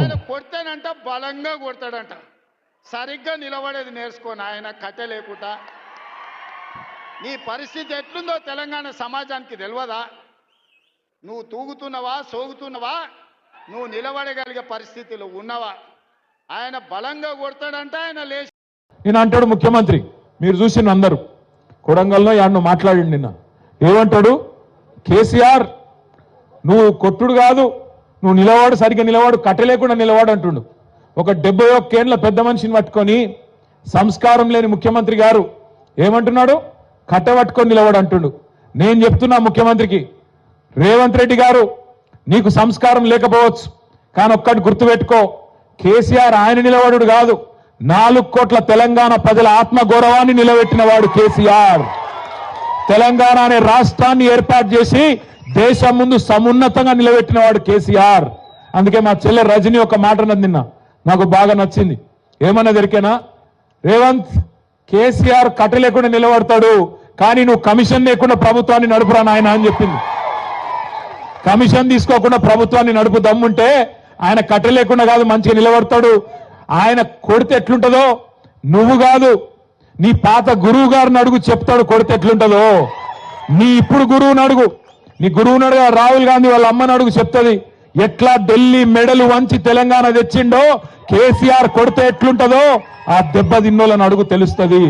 కొడతాడంట బలంగా కొడతాడంట. సరిగ్గా నిలబడేది నేర్చుకోని ఆయన కట్టె లేకుండా. నీ పరిస్థితి ఎట్లుందో తెలంగాణ సమాజానికి తెలియదా నువ్వు తూగుతున్నవా సోగుతున్నవా? నువ్వు నిలబడగలిగే పరిస్థితిలో ఉన్నవా? ఆయన బలంగా కొడతాడంట ఆయన లేచి. నేను అంటాడు ముఖ్యమంత్రి మీరు చూసిన అందరూ. కొడంగల్లో యాడ్ను మాట్లాడి నిన్న. ఏమంటాడు? కేసీఆర్ నువ్వు కొట్టుడు కాదు నువ్వు నిలవాడు సరిగ్గా నిలవాడు కట్టలేకుండా నిలవాడు అంటుండు. ఒక డెబ్బై ఒక్కేండ్ల పెద్ద మనిషిని పట్టుకొని సంస్కారం లేని ముఖ్యమంత్రి గారు ఏమంటున్నాడు? కట్ట పట్టుకొని నిలవాడు అంటుండు. నేను చెప్తున్నా ముఖ్యమంత్రికి రేవంత్ రెడ్డి గారు నీకు సంస్కారం లేకపోవచ్చు కానీ ఒక్కటి గుర్తుపెట్టుకో కేసీఆర్ ఆయన నిలబడు కాదు నాలుగు కోట్ల తెలంగాణ ప్రజల ఆత్మ గౌరవాన్ని నిలబెట్టిన వాడు కేసీఆర్. తెలంగాణ అనే రాష్ట్రాన్ని ఏర్పాటు చేసి దేశం ముందు సమున్నతంగా నిలబెట్టిన వాడు కేసీఆర్. అందుకే మా చెల్లె రజని ఒక మాట అన్నది నిన్న. నాకు బాగా నచ్చింది. ఏమన్నా దొరికేనా? రేవంత్ కేసీఆర్ కట్ట లేకుండా నిలబడతాడు. కానీ నువ్వు కమిషన్ లేకుండా ప్రభుత్వాన్ని నడుపురా నాయన అని చెప్పింది. కమిషన్ తీసుకోకుండా ప్రభుత్వాన్ని నడుపు దమ్ముంటే ఆయన కట్ట లేకుండా కాదు మంచిగా నిలబడతాడు. ఆయన కొడితే ఎట్లుంటుందో? నువ్వు కాదు. నీ పాత గురువు గారిని అడుగు చెప్తాడు కొడితే ఎట్లుంటుందో? నీ ఇప్పుడు గురువుని అడుగు. నీ గురువు నడుగా రాహుల్ గాంధీ వాళ్ళ అమ్మని అడుగు చెప్తుంది. ఎట్లా ఢిల్లీ మెడలు వంచి తెలంగాణ తెచ్చిండో కేసీఆర్ కొడితే ఎట్లుంటుందో ఆ దెబ్బ తిన్నోళ్ళని అడుగు తెలుస్తుంది.